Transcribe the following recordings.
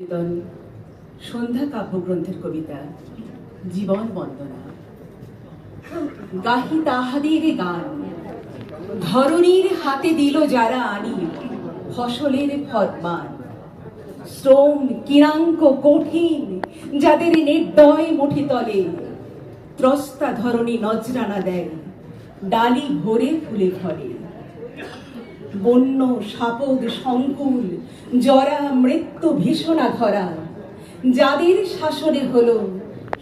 নিবেদন সন্ধ্যা কাব্যগ্রন্থের কবিতা, জীবন বন্দনা। গাহি তাহাদের গান, ধরণীর হাতে দিল যারা আনি, ফসলের ফরমান। শ্রম কিরাঙ্ক কঠিন, যাদের নির্দয় মুঠি তলে, ত্রস্তা ধরণী নজরানা দেয়, ডালি ভরে ফুলে ভরে বন্য, সাপদ সংকুল জরা, মৃত্যু, ভীষণা ধরা যাদের শাসনে হল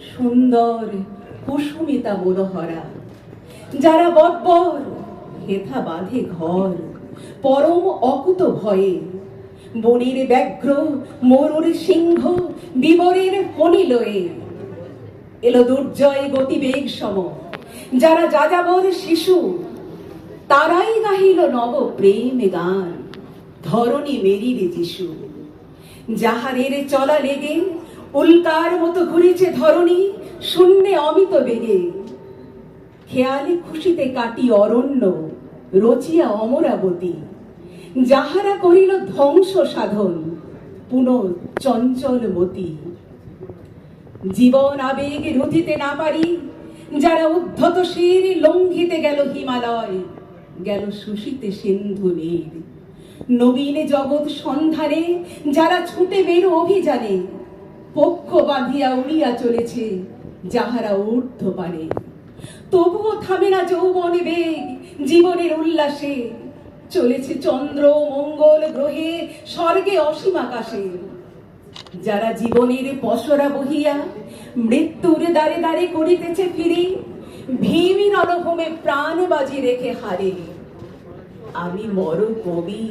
সুন্দর কুসুমিতা মনোহরা যারা বব্বর হেথা বাঁধে ঘর, পরম অকুত ভয়ে। বনের ব্যাঘ্র, মরুর সিংহ, বিবরের ফণি লয়ে। এলো দুর্জয় গতিবেগ সম। যারা যাযাবর শিশু তারাই গাহিল নব প্রেম গান। ধরণী মেরির যিশু। যাহাদের চলা লেগে উল্কার মতো ঘুরেছে ধরণী, শূন্যে অমিত বেগে। খেয়ালে খুশিতে কাটি অরণ্য, রচিয়া অমরাবতী। যাহারা করিল ধ্বংস সাধন, পুনঃ চঞ্চল মতি। জীবন আবেগে রুধিতে না পারি, যারা উদ্ধত শির লঙ্ঘিতে গেল হিমালয় গেল শুষিতে সিন্ধু নীর নবীনে জগৎ সন্ধানে যারা ছুটে বেরো অভিযানে, পক্ষ বাঁধিয়া উড়িয়া চলেছে যাহারা ঊর্ধ্ব পারে তবুও থামে না যৌবনে বেগ, জীবনের উল্লাসে। চলেছে চন্দ্র মঙ্গল গ্রহে, স্বর্গে অসীম আকাশে। যারা জীবনের পসরা বহিয়া, মৃত্যুর দ্বারে দ্বারে করিতেছে ফিরে ভীমি রণভূমে প্রাণ বাজি রেখে হারে আমি মর কবি,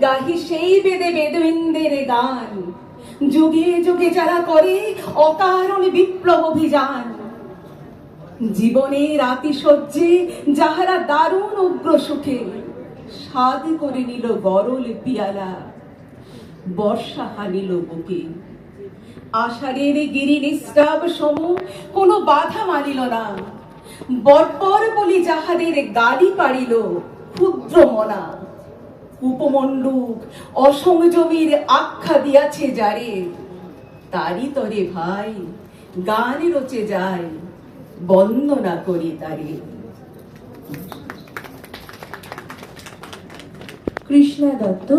গাহি সেই বেদে বেদবিন্দের গান। যুগে যুগে যারা করে অকারণ বিপ্লব অভিযান। জীবনের আতিশয্যে যাহারা দারুণ উগ্র সুখে, স্বাদ করে নিল গরল পিয়ালা, বর্ষা হানিল বুকে। আষাঢ়ের গিরি নিস্রাব সম কোনো বাধা মানিল না। বর্বর বলি যাহাদের গালি পাড়িল ক্ষুদ্র মনা। উপমণ্ডুক অসংযমীর আখ্যা দিয়াছে যারে। তারি তরে ভাই, গান রচে যায়, বন্দনা করি তারে। কৃষ্ণা দত্ত